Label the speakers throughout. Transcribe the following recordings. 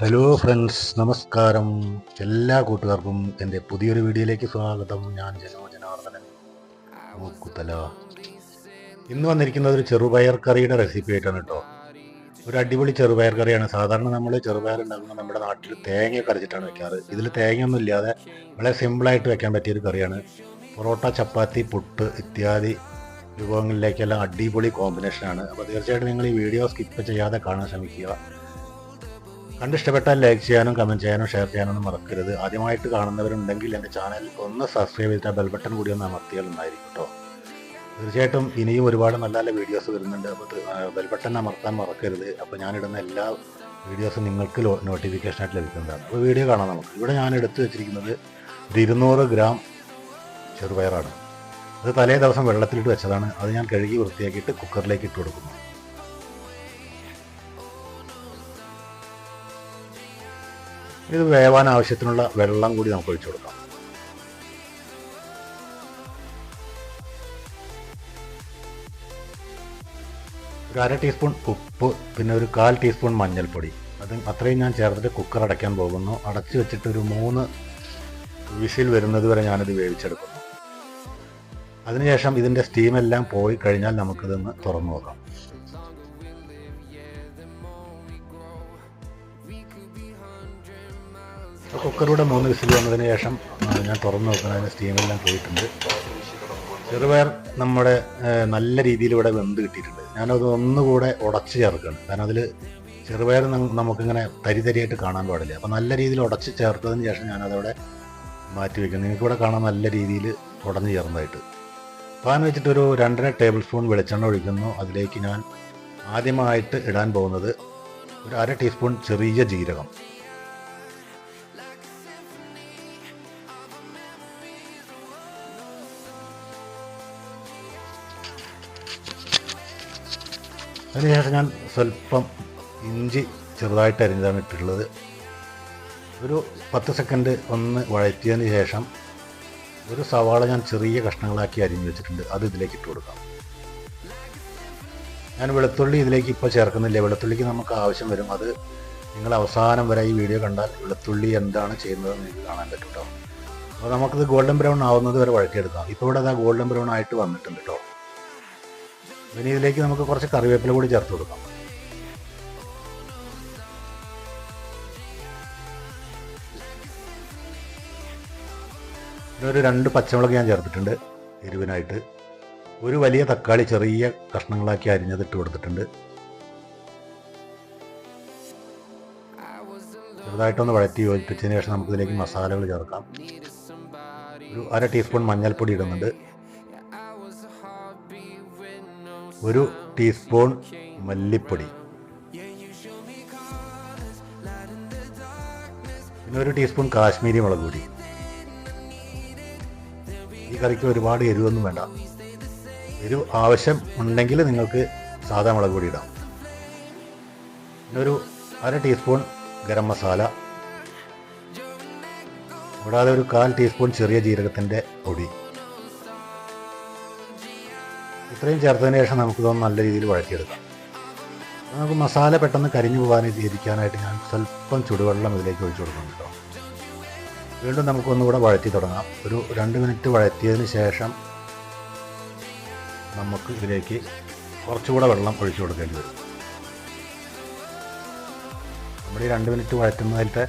Speaker 1: Hello friends നമസ്കാരം. എല്ലാ കൂട്ടുകാർക്കും എന്റെ പുതിയൊരു വീഡിയോയിലേക്ക് സ്വാഗതം. ഞാൻ ജനോ ജനാർദ്ദനൻ. മൂക്കുത്തല ഇന്ന് വന്നിരിക്കുന്നത് ഒരു ചെറുപയർ കറിയുടെ റെസിപ്പി ആയിട്ടാണ് കേട്ടോ. ഒരു അടിപൊളി ചെറുപയർ കറിയാണ്. സാധാരണ നമ്മൾ ചെറുപയർ ഉണ്ടാക്കുന്നത് നമ്മുടെ നാട്ടിൽ തേങ്ങയൊക്കെ അരച്ചിട്ടാണ് വെക്കാറ്. ഇതിൽ തേങ്ങയൊന്നും ഇല്ലാതെ വളരെ സിമ്പിളായിട്ട് വെക്കാൻ പറ്റിയൊരു കറിയാണ്. പൊറോട്ട ചപ്പാത്തി പുട്ട് ഇത്യാദി വിഭവങ്ങളിലേക്കെല്ലാം അടിപൊളി കോമ്പിനേഷനാണ് അപ്പോൾ തീർച്ചയായിട്ടും നിങ്ങൾ ഈ വീഡിയോ സ്കിപ്പ് ചെയ്യാതെ കാണാൻ ശ്രമിക്കുക. കണ്ടിഷ്ടപ്പെട്ടാൽ ലൈക്ക് ചെയ്യാനും കമന്റ് ചെയ്യാനും ഷെയർ ചെയ്യാനൊന്നും മറക്കരുത്. ആദ്യമായിട്ട് കാണുന്നവരുണ്ടെങ്കിൽ എന്റെ ചാനൽ ഒന്ന് സബ്സ്ക്രൈബ് ചെയ്ത ബെൽ ബട്ടൺ കൂടി ഒന്ന് അമർത്തിയാൽ നന്നായിരിക്കും കേട്ടോ തീർച്ചയായിട്ടും ഇനിയും ഒരുപാട് നല്ല നല്ല വീഡിയോസ് വരുന്നുണ്ട്. അപ്പോൾ ബെൽ ബട്ടൺ അമർത്താൻ മറക്കരുത്. അപ്പോൾ ഞാനിടുന്ന എല്ലാ വീഡിയോസും നിങ്ങൾക്ക് നോട്ടിഫിക്കേഷനായിട്ട് ലഭിക്കുന്നതാണ്. അപ്പോൾ വീഡിയോ കാണാം നമുക്ക്. ഇവിടെ ഞാൻ എടുത്തു വെച്ചിരിക്കുന്നത് ഒരു ഇരുന്നൂറ് ഗ്രാം ചെറുപയറാണ്. അത് തലേ ദിവസം വെള്ളത്തിലിട്ട് വെച്ചതാണ്. അത് ഞാൻ കഴുകി വൃത്തിയാക്കിയിട്ട് കുക്കറിലേക്ക് ഇട്ട് കൊടുക്കുന്നു. ഇത് വേവാൻ ആവശ്യത്തിനുള്ള വെള്ളം കൂടി നമുക്ക് ഒഴിച്ചു കൊടുക്കാം. ഒരു അര ടീസ്പൂൺ ഉപ്പ് പിന്നെ ഒരു കാൽ ടീസ്പൂൺ മഞ്ഞൾപ്പൊടി. അത് അത്രയും ഞാൻ ചേർത്തിട്ട് കുക്കർ അടയ്ക്കാൻ പോകുന്നു. അടച്ചു വെച്ചിട്ട് ഒരു മൂന്ന് വിസിൽ വരുന്നത് വരെ ഞാനിത് വേവിച്ചെടുക്കുന്നു. അതിനുശേഷം ഇതിന്റെ സ്റ്റീമെല്ലാം പോയി കഴിഞ്ഞാൽ നമുക്കിതൊന്ന് തുറന്നു നോക്കാം. കുക്കറിലൂടെ മൂന്ന് വിസിൽ വന്നതിന് ശേഷം ഞാൻ തുറന്നു നോക്കുന്നതിന് സ്റ്റീമെല്ലാം പോയിട്ടുണ്ട്. ചെറുപയർ നമ്മുടെ നല്ല രീതിയിൽ ഇവിടെ വെന്ത് കിട്ടിയിട്ടുണ്ട്. ഞാനത് ഒന്നുകൂടെ ഉടച്ച് ചേർക്കുകയാണ്. കാരണം അതിൽ ചെറുപയർ നമുക്കിങ്ങനെ തരി തരിയായിട്ട് കാണാൻ പാടില്ല. അപ്പോൾ നല്ല രീതിയിൽ ഉടച്ച് ചേർത്തതിന് ശേഷം ഞാനതവിടെ മാറ്റി വയ്ക്കുന്നു നിങ്ങൾക്കിവിടെ കാണാൻ നല്ല രീതിയിൽ ഉടഞ്ഞു ചേർന്നതായിട്ട്. പാൻ വെച്ചിട്ടൊരു രണ്ടര ടേബിൾ സ്പൂൺ വെളിച്ചെണ്ണ ഒഴിക്കുന്നു. അതിലേക്ക് ഞാൻ ആദ്യമായിട്ട് ഇടാൻ പോകുന്നത് ഒരു അര ടീസ്പൂൺ ചെറിയ ജീരകം. അതിനുശേഷം ഞാൻ സ്വല്പം ഇഞ്ചി ചെറുതായിട്ട് അരിഞ്ഞതാണ് ഇട്ടിട്ടുള്ളത്. ഒരു പത്ത് സെക്കൻഡ് ഒന്ന് വഴറ്റിയതിന് ശേഷം ഒരു സവാള ഞാൻ ചെറിയ കഷ്ണങ്ങളാക്കി അരിഞ്ഞു വെച്ചിട്ടുണ്ട്. അത് ഇതിലേക്ക് ഇട്ട് കൊടുക്കാം. ഞാൻ വെളുത്തുള്ളി ഇതിലേക്ക് ഇപ്പോൾ ചേർക്കുന്നില്ല. വെളുത്തുള്ളിക്ക് നമുക്ക് ആവശ്യം വരും. അത് നിങ്ങൾ അവസാനം വരെ ഈ വീഡിയോ കണ്ടാൽ വെളുത്തുള്ളി എന്താണ് ചെയ്യുന്നതെന്ന് നിങ്ങൾക്ക് കാണാൻ പറ്റും കേട്ടോ അപ്പോൾ നമുക്കിത് ഗോൾഡൻ ബ്രൗൺ ആവുന്നത് വരെ വഴറ്റിയെടുക്കാം. ഇപ്പോൾ ഇവിടെ അത് ഗോൾഡൻ ബ്രൗൺ ആയിട്ട് വന്നിട്ടുണ്ട് കേട്ടോ ഇനി ഇതിലേക്ക് നമുക്ക് കുറച്ച് കറിവേപ്പില കൂടി ചേർത്ത് കൊടുക്കാം. ഒരു രണ്ട് പച്ചമുളക് ഞാൻ ചേർത്തിട്ടുണ്ട് എരിവിനായിട്ട്. ഒരു വലിയ തക്കാളി ചെറിയ കഷ്ണങ്ങളാക്കി അരിഞ്ഞത് ഇട്ട് കൊടുത്തിട്ടുണ്ട്. ചെറുതായിട്ടൊന്ന് വഴറ്റി യോജിപ്പിച്ചതിന് ശേഷം നമുക്കിതിലേക്ക് മസാലകൾ ചേർക്കാം. ഒരു അര ടീസ്പൂൺ മഞ്ഞൾപ്പൊടി ഇടുന്നുണ്ട്. ഒരു ടീസ്പൂൺ മല്ലിപ്പൊടി. പിന്നെ ഒരു ടീസ്പൂൺ കാശ്മീരി മുളക് പൊടി. ഈ കറിക്ക് ഒരുപാട് എരിവൊന്നും വേണ്ട. എരിവ് ആവശ്യം ഉണ്ടെങ്കിൽ നിങ്ങൾക്ക് സാധാ മുളക് പൊടി ഇടാം. പിന്നെ ഒരു അര ടീസ്പൂൺ ഗരം മസാല. കൂടാതെ ഒരു കാൽ ടീസ്പൂൺ ചെറിയ ജീരകത്തിന്റെ പൊടി. ഇത്രയും ചേർത്തതിന് ശേഷം നമുക്കിതൊന്ന് നല്ല രീതിയിൽ വഴറ്റിയെടുക്കാം. നമുക്ക് മസാല പെട്ടെന്ന് കരിഞ്ഞു പോകാൻ ഇരിക്കാനായിട്ട് ഞാൻ സ്വല്പം ചുടുവെള്ളം ഇതിലേക്ക് ഒഴിച്ചു കൊടുക്കുന്നുണ്ട് വീണ്ടും നമുക്കൊന്നുകൂടെ വഴറ്റി തുടങ്ങാം. ഒരു രണ്ട് മിനിറ്റ് വഴറ്റിയതിന് ശേഷം നമുക്ക് ഇതിലേക്ക് കുറച്ചുകൂടെ വെള്ളം ഒഴിച്ചു കൊടുക്കേണ്ടി വരും. നമ്മൾ ഈ രണ്ട് മിനിറ്റ് വഴറ്റുന്നതിലത്തെ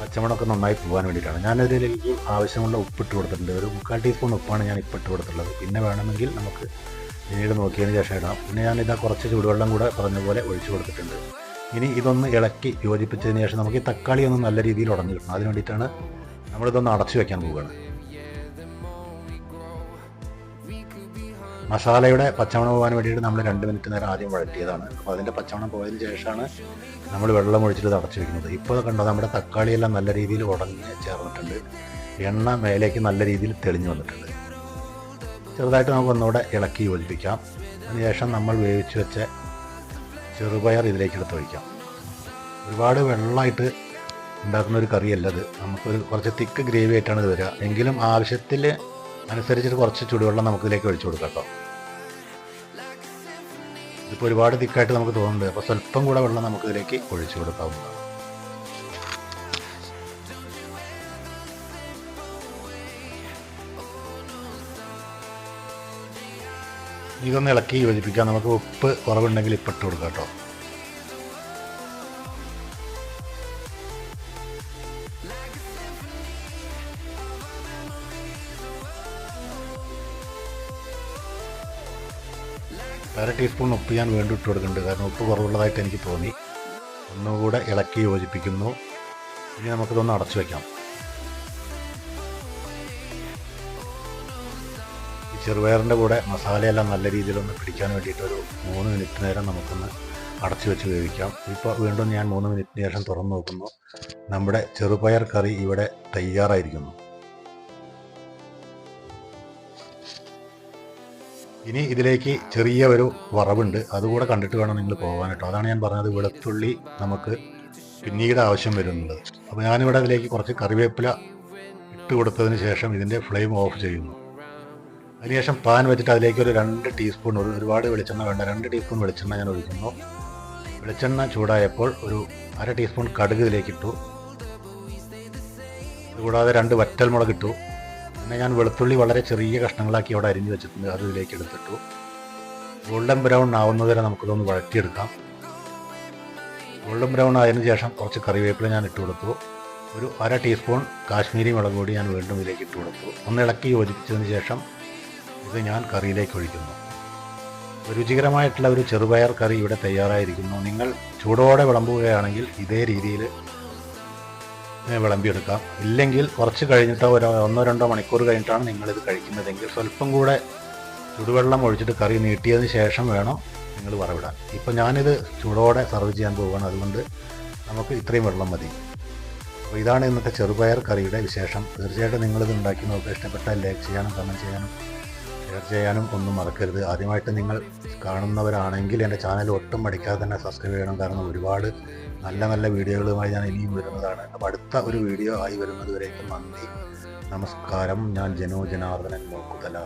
Speaker 1: പച്ചമുളകൊക്കെ നന്നായി പോകാൻ വേണ്ടിയിട്ടാണ്. ഞാനതിലേക്ക് ആവശ്യമുള്ള ഉപ്പിട്ട് കൊടുത്തിട്ടുണ്ട്. ഒരു മുക്കാൽ ടീസ്പൂൺ ഉപ്പാണ് ഞാൻ ഇപ്പിട്ട് കൊടുത്തിട്ടുള്ളത്. പിന്നെ വേണമെങ്കിൽ നമുക്ക് പിന്നീട് നോക്കിയതിന് ശേഷം ഇടാം. പിന്നെ ഞാൻ ഇതാ കുറച്ച് ചൂടുവെള്ളം കൂടെ പറഞ്ഞ പോലെ ഒഴിച്ചു കൊടുത്തിട്ടുണ്ട്. ഇനി ഇതൊന്ന് ഇളക്കി യോജിപ്പിച്ചതിന് ശേഷം നമുക്ക് ഈ തക്കാളി ഒന്ന് നല്ല രീതിയിൽ ഉടഞ്ഞു കിട്ടണം അതിന് വേണ്ടിയിട്ടാണ് നമ്മളിതൊന്ന് അടച്ചു വെക്കാൻ പോവുകയാണ്. മസാലയുടെ പച്ചമണം പോകാൻ വേണ്ടിയിട്ട് നമ്മൾ രണ്ട് മിനിറ്റ് നേരം ആദ്യം വഴറ്റിയതാണ്. അപ്പോൾ അതിന്റെ പച്ചമണം പോയതിന് ശേഷമാണ് നമ്മൾ വെള്ളം ഒഴിച്ചിട്ട് ഇത് അടച്ചു വെക്കുന്നത് ഇപ്പോൾ കണ്ടോ നമ്മുടെ തക്കാളിയെല്ലാം നല്ല രീതിയിൽ ഉടഞ്ഞ് ചേർന്നിട്ടുണ്ട്. എണ്ണ മേലേക്ക് നല്ല രീതിയിൽ തെളിഞ്ഞു വന്നിട്ടുണ്ട്. ചെറുതായിട്ട് നമുക്ക് ഒന്നുകൂടെ ഇളക്കി യോജിപ്പിക്കാം. അതിനുശേഷം നമ്മൾ വേവിച്ച് വെച്ച ചെറുപയർ ഇതിലേക്ക് എടുത്ത് ഒഴിക്കാം. ഒരുപാട് വെള്ളമായിട്ട് ഉണ്ടാക്കുന്ന ഒരു കറിയല്ലത് നമുക്കൊരു കുറച്ച് തിക്ക് ഗ്രേവി ആയിട്ടാണ് ഇത് വരിക. എങ്കിലും ആവശ്യത്തിൽ അനുസരിച്ചിട്ട് കുറച്ച് ചുടുവെള്ളം നമുക്കിതിലേക്ക് ഒഴിച്ചു കൊടുക്കാം കേട്ടോ. ഇതിപ്പോൾ ഒരുപാട് തിക്കായിട്ട് നമുക്ക് തോന്നുന്നുണ്ട്. അപ്പോൾ സ്വല്പം കൂടെ വെള്ളം നമുക്കിതിലേക്ക് ഒഴിച്ചു കൊടുക്കാവുന്നതാണ്. ഇതൊന്ന് ഇളക്കി യോജിപ്പിക്കാം. നമുക്ക് ഉപ്പ് കുറവുണ്ടെങ്കിൽ ഇപ്പിട്ട് കൊടുക്കാം കേട്ടോ. അര ടീസ്പൂൺ ഉപ്പ് ഞാൻ വീണ്ടും ഇട്ട് കൊടുക്കുന്നുണ്ട് കാരണം ഉപ്പ് കുറവുള്ളതായിട്ട് എനിക്ക് തോന്നി. ഒന്നുകൂടെ ഇളക്കി യോജിപ്പിക്കുന്നു. ഇനി നമുക്കിതൊന്ന് അടച്ചു വയ്ക്കാം ചെറുപയറിന്റെ കൂടെ മസാലയെല്ലാം നല്ല രീതിയിലൊന്ന് പിടിക്കാൻ വേണ്ടിയിട്ട് ഒരു മൂന്ന് മിനിറ്റ് നേരം നമുക്കൊന്ന് അടച്ചു വെച്ച് വേവിക്കാം. ഇപ്പോൾ വീണ്ടും ഞാൻ മൂന്ന് മിനിറ്റിന് ശേഷം തുറന്നു നോക്കുന്നു. നമ്മുടെ ചെറുപയർ കറി ഇവിടെ തയ്യാറായിരിക്കുന്നു. ഇനി ഇതിലേക്ക് ചെറിയ ഒരു വറവുണ്ട്. അതുകൂടെ കണ്ടിട്ട് വേണം നിങ്ങൾ പോകാൻ കേട്ടോ അതാണ് ഞാൻ പറഞ്ഞത് വെളുത്തുള്ളി നമുക്ക് പിന്നീട് ആവശ്യം വരുന്നത്. അപ്പോൾ ഞാനിവിടെ അതിലേക്ക് കുറച്ച് കറിവേപ്പില ഇട്ട് കൊടുത്തതിന് ശേഷം ഇതിന്റെ ഫ്ലെയിം ഓഫ് ചെയ്യുന്നു. അതിനുശേഷം പാൻ വെച്ചിട്ട് അതിലേക്ക് ഒരു രണ്ട് ടീസ്പൂൺ ഒരു ഒരുപാട് വെളിച്ചെണ്ണ വേണ്ട. രണ്ട് ടീസ്പൂൺ വെളിച്ചെണ്ണ ഞാൻ ഒഴിക്കുന്നു. വെളിച്ചെണ്ണ ചൂടായപ്പോൾ ഒരു അര ടീസ്പൂൺ കടുക് ഇതിലേക്ക് ഇട്ടു. അതുകൂടാതെ രണ്ട് വറ്റൽമുളക് ഇട്ടു. പിന്നെ ഞാൻ വെളുത്തുള്ളി വളരെ ചെറിയ കഷ്ണങ്ങളാക്കി അവിടെ അരിഞ്ഞു വെച്ചിട്ടുണ്ട്. അത് ഇതിലേക്ക് എടുത്തിട്ടു. ഗോൾഡൻ ബ്രൗൺ ആവുന്നതുവരെ നമുക്കിതൊന്ന് വഴറ്റിയെടുക്കാം. ഗോൾഡൻ ബ്രൗൺ ആയതിനു ശേഷം കുറച്ച് കറിവേപ്പില ഞാൻ ഇട്ട് കൊടുത്തു. ഒരു അര ടീസ്പൂൺ കാശ്മീരി മുളക് പൊടി ഞാൻ വീണ്ടും ഇതിലേക്ക് ഇട്ട് കൊടുത്തു. ഒന്ന് ഇളക്കി യോജിപ്പിച്ചതിന് ശേഷം ഇത് ഞാൻ കറിയിലേക്ക് ഒഴിക്കുന്നു. രുചികരമായിട്ടുള്ള ഒരു ചെറുപയർ കറി ഇവിടെ തയ്യാറായിരിക്കുന്നു. നിങ്ങൾ ചൂടോടെ വിളമ്പുകയാണെങ്കിൽ ഇതേ രീതിയിൽ വിളമ്പിയെടുക്കാം. ഇല്ലെങ്കിൽ കുറച്ച് കഴിഞ്ഞിട്ടോ ഒരു ഒന്നോ രണ്ടോ മണിക്കൂർ കഴിഞ്ഞിട്ടാണ് നിങ്ങളിത് കഴിക്കുന്നതെങ്കിൽ സ്വല്പം കൂടെ ചുടുവെള്ളം ഒഴിച്ചിട്ട് കറി നീട്ടിയതിന് ശേഷം വേണം നിങ്ങൾ വറവിടാൻ. ഇപ്പോൾ ഞാനിത് ചൂടോടെ സർവ് ചെയ്യാൻ പോവുകയാണ് അതുകൊണ്ട് നമുക്ക് ഇത്രയും വെള്ളം മതി. അപ്പോൾ ഇതാണ് ഇന്നത്തെ ചെറുപയർ കറിയുടെ വിശേഷം. തീർച്ചയായിട്ടും നിങ്ങളിത് ഉണ്ടാക്കി നോക്കുക. ഇഷ്ടപ്പെട്ടാൽ ലൈക്ക് ചെയ്യാനും കമന്റ് ചെയ്യാനും. ഷെയർ ചെയ്യാനും ഒന്നും മറക്കരുത്. ആദ്യമായിട്ട് നിങ്ങൾ കാണുന്നവരാണെങ്കിൽ എന്റെ ചാനൽ ഒട്ടും പഠിക്കാതെ തന്നെ സബ്സ്ക്രൈബ് ചെയ്യണം. കാരണം ഒരുപാട് നല്ല നല്ല വീഡിയോകളുമായി ഞാൻ ഇനിയും വരുന്നതാണ്. അപ്പോൾ അടുത്ത ഒരു വീഡിയോ ആയി വരുന്നത് വരേക്കും നന്ദി. നമസ്കാരം. ഞാൻ ജനോ ജനാർദ്ദനൻ നോക്കുതല